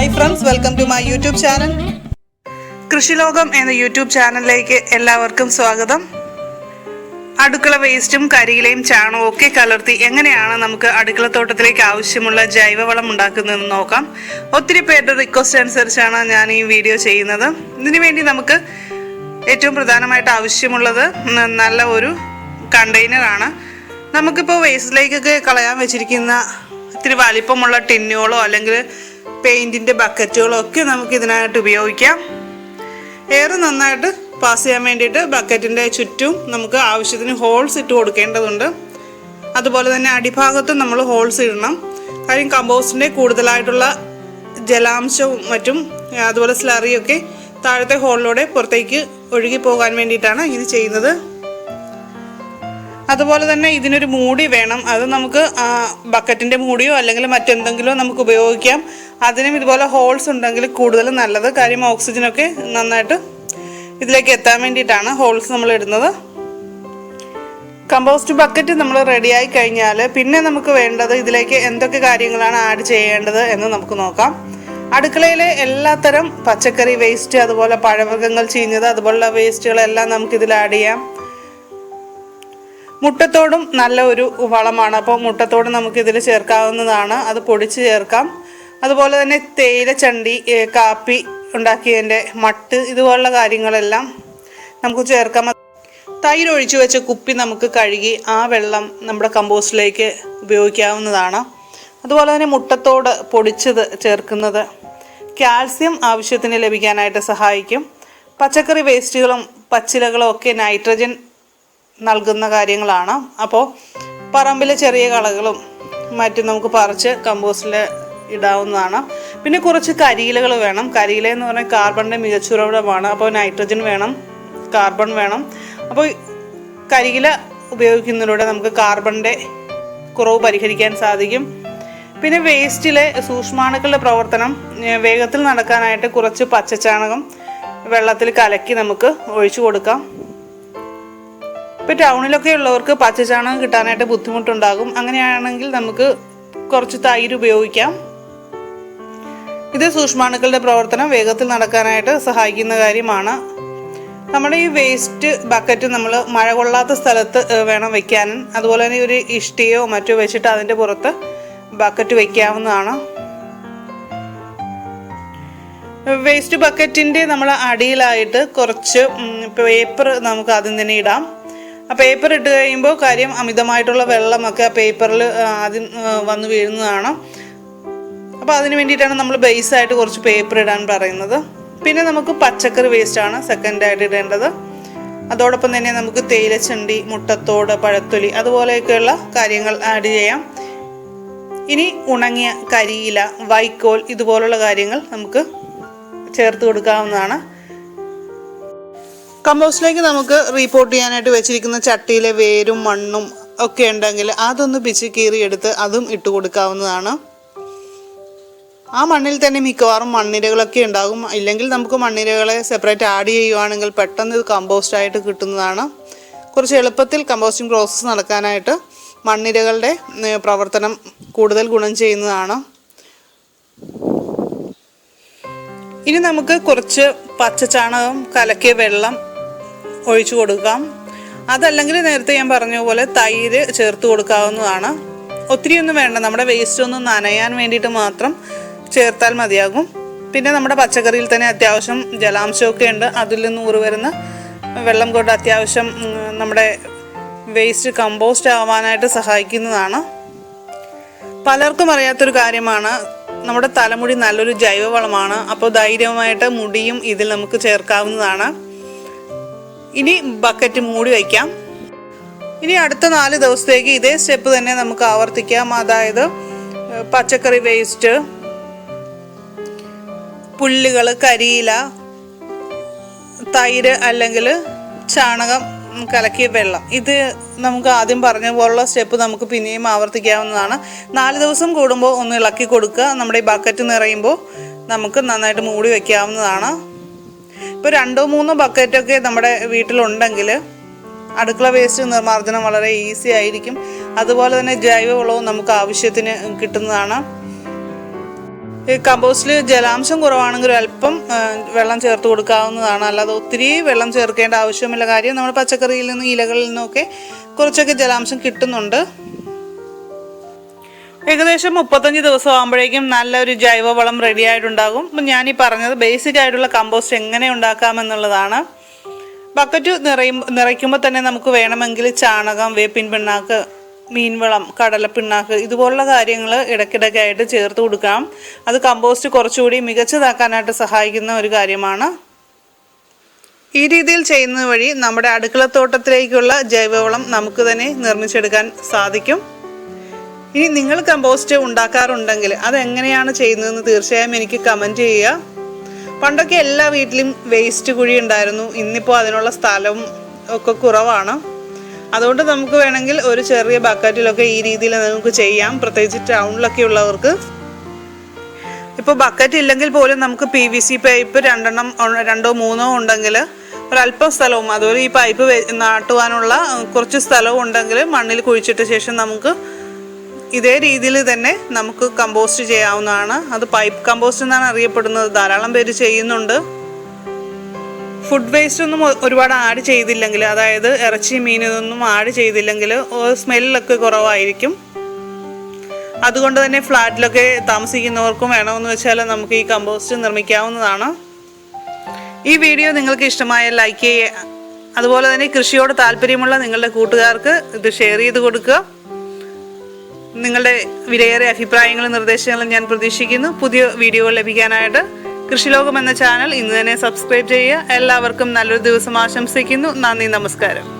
Hi friends welcome to my YouTube channel Krishilokam എന്ന YouTube ചാനലിലേക്ക് എല്ലാവർക്കും സ്വാഗതം. അടുക്കള വേസ്റ്റും കരിയിലയും ചാണകവും ഒക്കെ കലർത്തി എങ്ങനെയാണ് നമുക്ക് അടുക്കളത്തോട്ടത്തിലേക്ക് ആവശ്യമുള്ള ജൈവവളം ഉണ്ടാക്കുന്നതെന്ന് നോക്കാം. ഒത്തിരി പേരുടെ റിക്വസ്റ്റ് അനുസരിച്ചാണ് ഞാൻ ഈ വീഡിയോ ചെയ്യുന്നത്. ഇതിനുവേണ്ടി നമുക്ക് ഏറ്റവും പ്രധാനമായിട്ട് ആവശ്യമുള്ളത് നല്ല ഒരു കണ്ടെയ്നറാണ് നമുക്കിപ്പോൾ വേസ്റ്റിലേക്കൊക്കെ കളയാൻ വെച്ചിരിക്കുന്ന ഇത്തിരി വലിപ്പമുള്ള ടിന്നുകളോ അല്ലെങ്കിൽ പെയിന്റിന്റെ ബക്കറ്റുകളൊക്കെ നമുക്ക് ഇതിനായിട്ട് ഉപയോഗിക്കാം. ഏറെ നന്നായിട്ട് പാസ് ചെയ്യാൻ വേണ്ടിയിട്ട് ബക്കറ്റിന്റെ ചുറ്റും നമുക്ക് ആവശ്യത്തിന് ഹോൾസ് ഇട്ട് കൊടുക്കേണ്ടതുണ്ട്. അതുപോലെ തന്നെ അടിഭാഗത്തും നമ്മൾ ഹോൾസ് ഇടണം. കാര്യം കമ്പോസ്റ്റിന്റെ കൂടുതലായിട്ടുള്ള ജലാംശവും മറ്റും അതുപോലെ സ്ലറിയൊക്കെ താഴത്തെ ഹോളിലൂടെ പുറത്തേക്ക് ഒഴുകി പോകാൻ വേണ്ടിയിട്ടാണ് ഇങ്ങനെ ചെയ്യുന്നത്. അതുപോലെ തന്നെ ഇതിനൊരു മൂടി വേണം. അത് നമുക്ക് ബക്കറ്റിന്റെ മൂടിയോ അല്ലെങ്കിൽ മറ്റെന്തെങ്കിലും നമുക്ക് ഉപയോഗിക്കാം. അതിനും ഇതുപോലെ ഹോൾസ് ഉണ്ടെങ്കിൽ കൂടുതൽ നല്ലത്. കാര്യം ഓക്സിജനൊക്കെ നന്നായിട്ട് ഇതിലേക്ക് എത്താൻ വേണ്ടിയിട്ടാണ് ഹോൾസ് നമ്മൾ ഇടുന്നത്. കമ്പോസ്റ്റ് ബക്കറ്റ് നമ്മൾ റെഡിയായി കഴിഞ്ഞാൽ പിന്നെ നമുക്ക് വേണ്ടത് ഇതിലേക്ക് എന്തൊക്കെ കാര്യങ്ങളാണ് ആഡ് ചെയ്യേണ്ടത് എന്ന് നമുക്ക് നോക്കാം. അടുക്കളയിലെ എല്ലാത്തരം പച്ചക്കറി വേസ്റ്റ് അതുപോലെ പഴവർഗങ്ങൾ ചീഞ്ഞത് അതുപോലുള്ള വേസ്റ്റുകളെല്ലാം നമുക്ക് ഇതിൽ ആഡ് ചെയ്യാം. മുട്ടത്തോടും നല്ല ഒരു വളമാണ്. അപ്പോൾ മുട്ടത്തോട് നമുക്ക് ഇതിൽ ചേർക്കാവുന്നതാണ്. അത് പൊടിച്ച് ചേർക്കാം. അതുപോലെ തന്നെ തേയില ചണ്ടി ഏ, കാപ്പി ഉണ്ടാക്കിയതിന്റെ മട്ട് ഇതുപോലുള്ള കാര്യങ്ങളെല്ലാം നമുക്ക് ചേർക്കാം. തൈര് ഒഴിച്ചു വെച്ച കുപ്പി നമുക്ക് കഴുകി ആ വെള്ളം നമ്മുടെ കമ്പോസ്റ്റിലേക്ക് ഉപയോഗിക്കാവുന്നതാണ്. അതുപോലെ തന്നെ മുട്ടത്തോട് പൊടിച്ചത് ചേർക്കുന്നത് കാൽസ്യം ആവശ്യത്തിന് ലഭിക്കാനായിട്ട് സഹായിക്കും. പച്ചക്കറി വേസ്റ്റുകളും പച്ചിലകളും ഒക്കെ നൈട്രജൻ നൽകുന്ന കാര്യങ്ങളാണ്. അപ്പോൾ പറമ്പിലെ ചെറിയ കളകളും മറ്റും നമുക്ക് പറിച്ച് കമ്പോസ്റ്റിൽ ഇടാവുന്നതാണ്. പിന്നെ കുറച്ച് കരിയിലകൾ വേണം. കരിയില എന്ന് പറഞ്ഞാൽ കാർബണിന്റെ മികച്ച ഉറവിടമാണ്. അപ്പോൾ നൈട്രജൻ വേണം കാർബൺ വേണം. അപ്പോൾ കരിയില ഉപയോഗിക്കുന്നതിലൂടെ നമുക്ക് കാർബണിന്റെ കുറവ് പരിഹരിക്കാൻ സാധിക്കും. പിന്നെ വേസ്റ്റിലെ സൂക്ഷ്മാണുക്കളുടെ പ്രവർത്തനം വേഗത്തിൽ നടക്കാനായിട്ട് കുറച്ച് പച്ചച്ചാണകം വെള്ളത്തിൽ കലക്കി നമുക്ക് ഒഴിച്ചു കൊടുക്കാം. ഇപ്പോൾ ടൗണിലൊക്കെ ഉള്ളവർക്ക് പച്ചചാണകം കിട്ടാനായിട്ട് ബുദ്ധിമുട്ടുണ്ടാകും. അങ്ങനെയാണെങ്കിൽ നമുക്ക് കുറച്ച് തൈര് ഉപയോഗിക്കാം. ഇത് സൂക്ഷ്മാണുക്കളുടെ പ്രവർത്തനം വേഗത്തിൽ നടക്കാനായിട്ട് സഹായിക്കുന്ന കാര്യമാണ്. നമ്മുടെ ഈ വേസ്റ്റ് ബക്കറ്റ് നമ്മൾ മഴ കൊള്ളാത്ത സ്ഥലത്ത് വേണം വെക്കാൻ അതുപോലെ തന്നെ ഒരു ഇഷ്ടിയോ മറ്റോ വെച്ചിട്ട് അതിന്റെ പുറത്ത് ബക്കറ്റ് വെക്കാവുന്നതാണ്. വേസ്റ്റ് ബക്കറ്റിന്റെ നമ്മൾ അടിയിലായിട്ട് കുറച്ച് പേപ്പർ നമുക്ക് ആദ്യം തന്നെ ഇടാം. ആ പേപ്പർ ഇട്ട് കഴിയുമ്പോൾ കാര്യം അമിതമായിട്ടുള്ള വെള്ളമൊക്കെ ആ പേപ്പറിൽ ആദ്യം വന്ന് വീഴുന്നതാണ് അപ്പോൾ അതിന് വേണ്ടിയിട്ടാണ് നമ്മൾ ബേസായിട്ട് കുറച്ച് പേപ്പർ ഇടാൻ പറയുന്നത്. പിന്നെ നമുക്ക് പച്ചക്കറി വേസ്റ്റാണ് സെക്കൻഡായിട്ട് ഇടേണ്ടത്. അതോടൊപ്പം തന്നെ നമുക്ക് തേയിലച്ചണ്ടി മുട്ടത്തോട് പഴത്തൊലി അതുപോലെയൊക്കെയുള്ള കാര്യങ്ങൾ ആഡ് ചെയ്യാം. ഇനി ഉണങ്ങിയ കരിയില വൈക്കോൽ ഇതുപോലുള്ള കാര്യങ്ങൾ നമുക്ക് ചേർത്ത് കൊടുക്കാവുന്നതാണ്. കമ്പോസ്റ്റിലേക്ക് നമുക്ക് റീപോർട്ട് ചെയ്യാനായിട്ട് വെച്ചിരിക്കുന്ന ചട്ടിയിലെ വേരും മണ്ണും ഒക്കെ ഉണ്ടെങ്കിൽ അതൊന്ന് പിച്ച് കീറിയെടുത്ത് അതും ഇട്ട് കൊടുക്കാവുന്നതാണ്. ആ മണ്ണിൽ തന്നെ മിക്കവാറും മണ്ണിരകളൊക്കെ ഉണ്ടാകും. ഇല്ലെങ്കിൽ നമുക്ക് മണ്ണിരകളെ സെപ്പറേറ്റ് ആഡ് ചെയ്യുവാണെങ്കിൽ പെട്ടെന്ന് ഇത് കമ്പോസ്റ്റ് ആയിട്ട് കിട്ടുന്നതാണ്. കുറച്ച് എളുപ്പത്തിൽ കമ്പോസ്റ്റിംഗ് പ്രോസസ്സ് നടക്കാനായിട്ട് മണ്ണിരകളുടെ പ്രവർത്തനം കൂടുതൽ ഗുണം ചെയ്യുന്നതാണ്. ഇനി നമുക്ക് കുറച്ച് പച്ചച്ചാണകം കലക്കിയ വെള്ളം ഒഴിച്ചു കൊടുക്കാം. അതല്ലെങ്കിൽ നേരത്തെ ഞാൻ പറഞ്ഞ പോലെ തൈര് ചേർത്ത് കൊടുക്കാവുന്നതാണ്. ഒത്തിരി ഒന്നും വേണ്ട. നമ്മുടെ വേസ്റ്റ് ഒന്നും നനയാൻ വേണ്ടിയിട്ട് മാത്രം ചേർത്താൽ മതിയാകും. പിന്നെ നമ്മുടെ പച്ചക്കറിയിൽ തന്നെ അത്യാവശ്യം ജലാംശമൊക്കെ ഉണ്ട്. അതിൽ നിന്ന് ഊറ് വരുന്ന വെള്ളം കൊണ്ട് അത്യാവശ്യം നമ്മുടെ വേസ്റ്റ് കമ്പോസ്റ്റ് ആവാനായിട്ട് സഹായിക്കുന്നതാണ്. പലർക്കും അറിയാത്തൊരു കാര്യമാണ് നമ്മുടെ തലമുടി നല്ലൊരു ജൈവവളമാണ്. അപ്പോൾ ധൈര്യമായിട്ട് മുടിയും ഇതിൽ നമുക്ക് ചേർക്കാവുന്നതാണ്. ഇനി ബക്കറ്റ് മൂടി വയ്ക്കാം ഇനി അടുത്ത നാല് ദിവസത്തേക്ക് ഇതേ സ്റ്റെപ്പ് തന്നെ നമുക്ക് ആവർത്തിക്കാം. അതായത് പച്ചക്കറി വേസ്റ്റ് പുല്ലുകൾ കരിയില തൈര് അല്ലെങ്കിൽ ചാണകം കലക്കിയ വെള്ളം. ഇത് നമുക്ക് ആദ്യം പറഞ്ഞ പോലുള്ള സ്റ്റെപ്പ് നമുക്ക് പിന്നെയും ആവർത്തിക്കാവുന്നതാണ്. നാല് ദിവസം കൂടുമ്പോൾ ഒന്ന് ഇളക്കി കൊടുക്കുക. നമ്മുടെ ഈ ബക്കറ്റ് നിറയുമ്പോൾ നമുക്ക് നന്നായിട്ട് മൂടി വയ്ക്കാവുന്നതാണ് ഇപ്പോൾ രണ്ടോ മൂന്നോ ബക്കറ്റൊക്കെ നമ്മുടെ വീട്ടിലുണ്ടെങ്കിൽ അടുക്കള വേസ്റ്റ് നിർമ്മാർജനം വളരെ ഈസി ആയിരിക്കും. അതുപോലെ തന്നെ ജൈവവളവും നമുക്ക് ആവശ്യത്തിന് കിട്ടുന്നതാണ്. ഈ കമ്പോസ്റ്റിൽ ജലാംശം കുറവാണെങ്കിൽ അല്പം വെള്ളം ചേർത്ത് കൊടുക്കാവുന്നതാണ്. അല്ലാതെ ഒത്തിരി വെള്ളം ചേർക്കേണ്ട ആവശ്യമില്ല. കാര്യം നമ്മുടെ പച്ചക്കറിയിൽ നിന്നും ഇലകളിൽ നിന്നൊക്കെ കുറച്ചൊക്കെ ജലാംശം കിട്ടുന്നുണ്ട്. ഏകദേശം മുപ്പത്തഞ്ച് ദിവസം ആകുമ്പോഴേക്കും നല്ലൊരു ജൈവവളം റെഡി ആയിട്ടുണ്ടാകും. ഞാൻ ഈ പറഞ്ഞത് ബേസിക് ആയിട്ടുള്ള കമ്പോസ്റ്റ് എങ്ങനെ ഉണ്ടാക്കാമെന്നുള്ളതാണ്. ബക്കറ്റ് നിറയും നിറയ്ക്കുമ്പോൾ തന്നെ നമുക്ക് വേണമെങ്കിൽ ചാണകം വേപ്പിൻ പിണ്ണാക്ക് മീൻവളം കടലപ്പിണ്ണാക്ക് ഇതുപോലുള്ള കാര്യങ്ങൾ ഇടയ്ക്കിടയ്ക്കായിട്ട് ചേർത്ത് കൊടുക്കാം. അത് കമ്പോസ്റ്റ് കുറച്ചുകൂടി മികച്ചതാക്കാനായിട്ട് സഹായിക്കുന്ന ഒരു കാര്യമാണ്. ഈ രീതിയിൽ ചെയ്യുന്നത് വഴി നമ്മുടെ അടുക്കളത്തോട്ടത്തിലേക്കുള്ള ജൈവവളം നമുക്ക് തന്നെ നിർമ്മിച്ചെടുക്കാൻ സാധിക്കും. ഇനി നിങ്ങൾ കമ്പോസ്റ്റ് ഉണ്ടാക്കാറുണ്ടെങ്കിൽ അതെങ്ങനെയാണ് ചെയ്യുന്നതെന്ന് തീർച്ചയായും എനിക്ക് കമന്റ് ചെയ്യുക. പണ്ടൊക്കെ എല്ലാ വീട്ടിലും വേസ്റ്റ് കുഴി ഉണ്ടായിരുന്നു. ഇന്നിപ്പോൾ അതിനുള്ള സ്ഥലവും ഒക്കെ കുറവാണ്. അതുകൊണ്ട് നമുക്ക് വേണമെങ്കിൽ ഒരു ചെറിയ ബക്കറ്റിലൊക്കെ ഈ രീതിയിൽ നമുക്ക് ചെയ്യാം. പ്രത്യേകിച്ച് ടൗണിലൊക്കെ ഉള്ളവർക്ക്. ഇപ്പോൾ ബക്കറ്റ് ഇല്ലെങ്കിൽ പോലും നമുക്ക് പി വി സി പൈപ്പ് രണ്ടെണ്ണം രണ്ടോ മൂന്നോ ഉണ്ടെങ്കിൽ ഒരല്പം സ്ഥലവും അതുപോലെ ഈ പൈപ്പ് നാട്ടുവാനുള്ള കുറച്ച് സ്ഥലവും ഉണ്ടെങ്കിൽ മണ്ണിൽ കുഴിച്ചിട്ട ശേഷം നമുക്ക് ഇതേ രീതിയിൽ തന്നെ നമുക്ക് കമ്പോസ്റ്റ് ചെയ്യാവുന്നതാണ്. അത് പൈപ്പ് കമ്പോസ്റ്റ് എന്നാണ് അറിയപ്പെടുന്നത്. ധാരാളം പേര് ചെയ്യുന്നുണ്ട്. ഫുഡ് വേസ്റ്റ് ഒന്നും ഒരുപാട് ആഡ് ചെയ്തില്ലെങ്കിൽ അതായത് ഇറച്ചി മീൻ ഇതൊന്നും ആഡ് ചെയ്തില്ലെങ്കിൽ സ്മെല്ലൊക്കെ കുറവായിരിക്കും. അതുകൊണ്ട് തന്നെ ഫ്ലാറ്റിലൊക്കെ താമസിക്കുന്നവർക്കും വേണമെന്ന് വെച്ചാൽ നമുക്ക് ഈ കമ്പോസ്റ്റ് നിർമ്മിക്കാവുന്നതാണ്. ഈ വീഡിയോ നിങ്ങൾക്ക് ഇഷ്ടമായ ലൈക്ക് ചെയ്യുക. അതുപോലെ തന്നെ കൃഷിയോട് താല്പര്യമുള്ള നിങ്ങളുടെ കൂട്ടുകാർക്ക് ഇത് ഷെയർ ചെയ്ത് കൊടുക്കുക. നിങ്ങളുടെ വിലയേറെ അഭിപ്രായങ്ങളും നിർദ്ദേശങ്ങളും ഞാൻ പ്രതീക്ഷിക്കുന്നു. പുതിയ വീഡിയോകൾ ലഭിക്കാനായിട്ട് കൃഷിലോകം എന്ന ചാനൽ ഇന്ന് തന്നെ സബ്സ്ക്രൈബ് ചെയ്യുക. എല്ലാവർക്കും നല്ലൊരു ദിവസം ആശംസിക്കുന്നു. നന്ദി നമസ്കാരം.